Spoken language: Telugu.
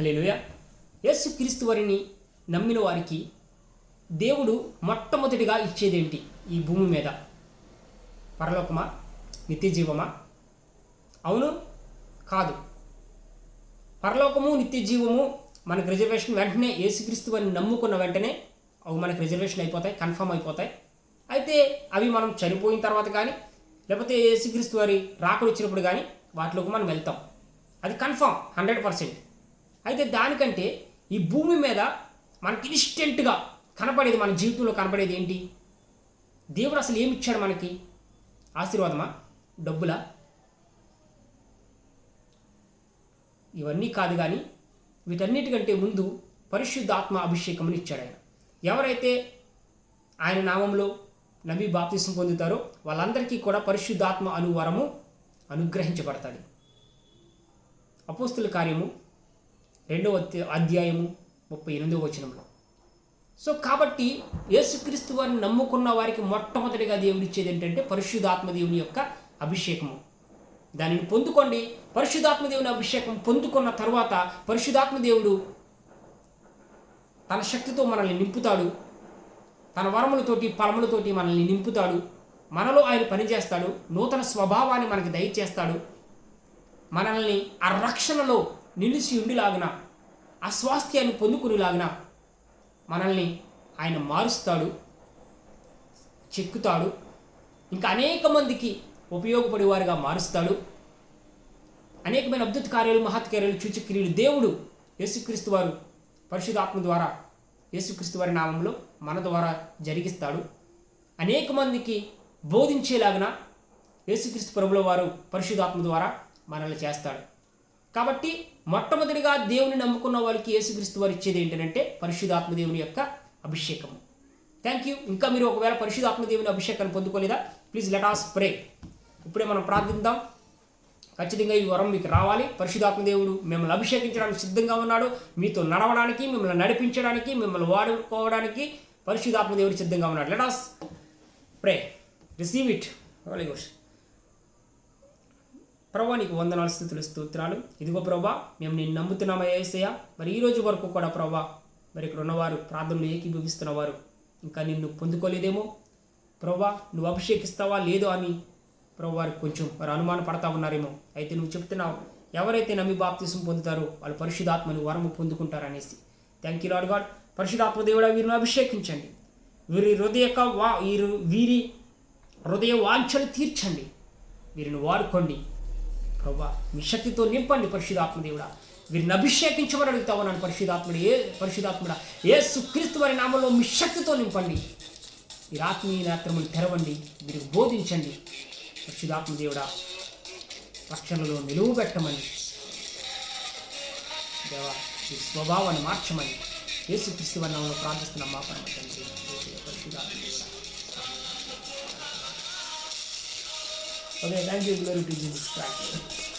హలేలుయ యేసుక్రీస్తు వారిని నమ్మిన వారికి దేవుడు మొట్టమొదటిగా ఇచ్చేదేంటి ఈ భూమి మీద? పరలోకమా? నిత్యజీవమా? అవును కాదు. పరలోకము నిత్యజీవము మనకు రిజర్వేషన్ వెంటనే యేసుక్రీస్తు వారిని నమ్ముకున్న వెంటనే అవి మనకు రిజర్వేషన్ అయిపోతాయి కన్ఫర్మ్ అయిపోతాయి. అయితే అవి మనం చనిపోయిన తర్వాత కానీ లేకపోతే యేసుక్రీస్తు వారి రాకడు వచ్చినప్పుడు కానీ వాటిలోకి మనం వెళ్తాం. అది కన్ఫర్మ్ హండ్రెడ్ పర్సెంట్. అయితే దానికంటే ఈ భూమి మీద మనకి ఇన్స్టెంట్గా కనపడేది మన జీవితంలో కనపడేది ఏంటి? దేవుడు అసలు ఏమి ఇచ్చాడు మనకి? ఆశీర్వాదమా? డబ్బులా? ఇవన్నీ కాదు కానీ వీటన్నిటికంటే ముందు పరిశుద్ధాత్మ అభిషేకముని ఇచ్చాడు ఆయన. ఎవరైతే ఆయన నామంలో నబీ బాప్తిసం పొందుతారో వాళ్ళందరికీ కూడా పరిశుద్ధాత్మ అనువరము అనుగ్రహించబడతాడు అపోస్తుల కార్యము రెండవ అధ్య- అధ్యాయము ముప్పై ఎనిమిదవ వచనంలో. సో కాబట్టి యేసుక్రీస్తు వారిని నమ్ముకున్న వారికి మొట్టమొదటిగా దేవుడు ఇచ్చేది ఏంటంటే పరిశుద్ధాత్మ దేవుని యొక్క అభిషేకము. దానిని పొందుకోండి. పరిశుద్ధాత్మ దేవుని అభిషేకం పొందుకున్న తర్వాత పరిశుద్ధాత్మ దేవుడు తన శక్తితో మనల్ని నింపుతాడు. తన వరములతోటి ఫలములతోటి మనల్ని నింపుతాడు. మనలో ఆయన పనిచేస్తాడు. నూతన స్వభావాన్ని మనకి దయచేస్తాడు. మనల్ని ఆ రక్షణలో నిలిచి ఉండిలాగిన ఆ స్వాస్థ్యాన్ని పొందుకునేలాగిన మనల్ని ఆయన మారుస్తాడు చెక్కుతాడు ఇంకా అనేక మందికి ఉపయోగపడేవారుగా మారుస్తాడు. అనేకమైన అద్భుత కార్యాలు మహత్కార్యాలు కార్యాలు దేవుడు యేసుక్రీస్తు వారు పరిశుధాత్మ ద్వారా యేసుక్రీస్తు వారి నామంలో మన ద్వారా జరిగిస్తాడు. అనేక మందికి బోధించేలాగిన యేసుక్రీస్తు ప్రభుల వారు పరిశుధాత్మ ద్వారా మనల్ని చేస్తాడు. కాబట్టి మొట్టమొదటిగా దేవుని నమ్ముకున్న వారికి యేసుక్రీస్తు వారు ఇచ్చేది ఏంటంటే పరిశుధాత్మ దేవుని యొక్క అభిషేకము. థ్యాంక్ యూ ఇంకా మీరు ఒకవేళ పరిశుధాత్మ దేవుని అభిషేకాన్ని పొందుకోలేదా? ప్లీజ్ లెట్ ఆస్ ప్రే ఇప్పుడే మనం ప్రార్థిద్దాం. ఖచ్చితంగా ఈ వరం మీకు రావాలి. పరిశుధాత్మ దేవుడు మిమ్మల్ని అభిషేకించడానికి సిద్ధంగా ఉన్నాడు. మీతో నడవడానికి మిమ్మల్ని నడిపించడానికి మిమ్మల్ని వాడుకోవడానికి పరిశుధాత్మ దేవుడు సిద్ధంగా ఉన్నాడు. Let us pray receive it holy good ప్రభా నీకు వందనాలు స్థుతులు స్తోత్రాలు. ఇదిగో ప్రభా మేము నేను నమ్ముతున్నామా ఏసయ్య? మరి ఈ రోజు వరకు కూడా ప్రభా మరి ఇక్కడ ఉన్నవారు ప్రార్థనలు ఏకీభవిస్తున్న వారు ఇంకా నిన్ను పొందుకోలేదేమో? ప్రభా నువ్వు అభిషేకిస్తావా లేదో అని ప్రభు వారు కొంచెం వారు అనుమాన పడతా ఉన్నారేమో. అయితే నువ్వు చెప్తున్నావు ఎవరైతే నమ్మి బాప్తిసం పొందుతారో వాళ్ళు పరిశుధాత్మని వరము పొందుకుంటారనేసి. థ్యాంక్ యూ లాడ్ గాడ్ పరిశుధాత్మ దేవుడా వీరిని అభిషేకించండి. వీరి హృదయ వా వీరు వీరి హృదయ వాంఛలు తీర్చండి. వీరిని వాడుకోండి. ప్రభా మీ శక్తితో నింపండి పరిశుధాత్మదేవుడా వీరిని అభిషేకించమని అడుగుతావు నన్ను పరిశుధాత్ముడు ఏ పరిశుధాత్ముడా ఏ సుక్రీస్తు వారి నామంలో మీ శక్తితో నింపండి. మీరు ఆత్మీయ నేత్రములు తెరవండి మీరు బోధించండి. పరిశుధాత్మదేవుడా రక్షణలో నిలువు పెట్టమని. దేవా ఈ స్వభావాన్ని మార్చమని. యేసు క్రీస్తు వారి నామంలో ప్రార్థిస్తున్నాం మా పరమ తండ్రి. పరిశుధాత్మ Okay, thank you, glory to Jesus Christ.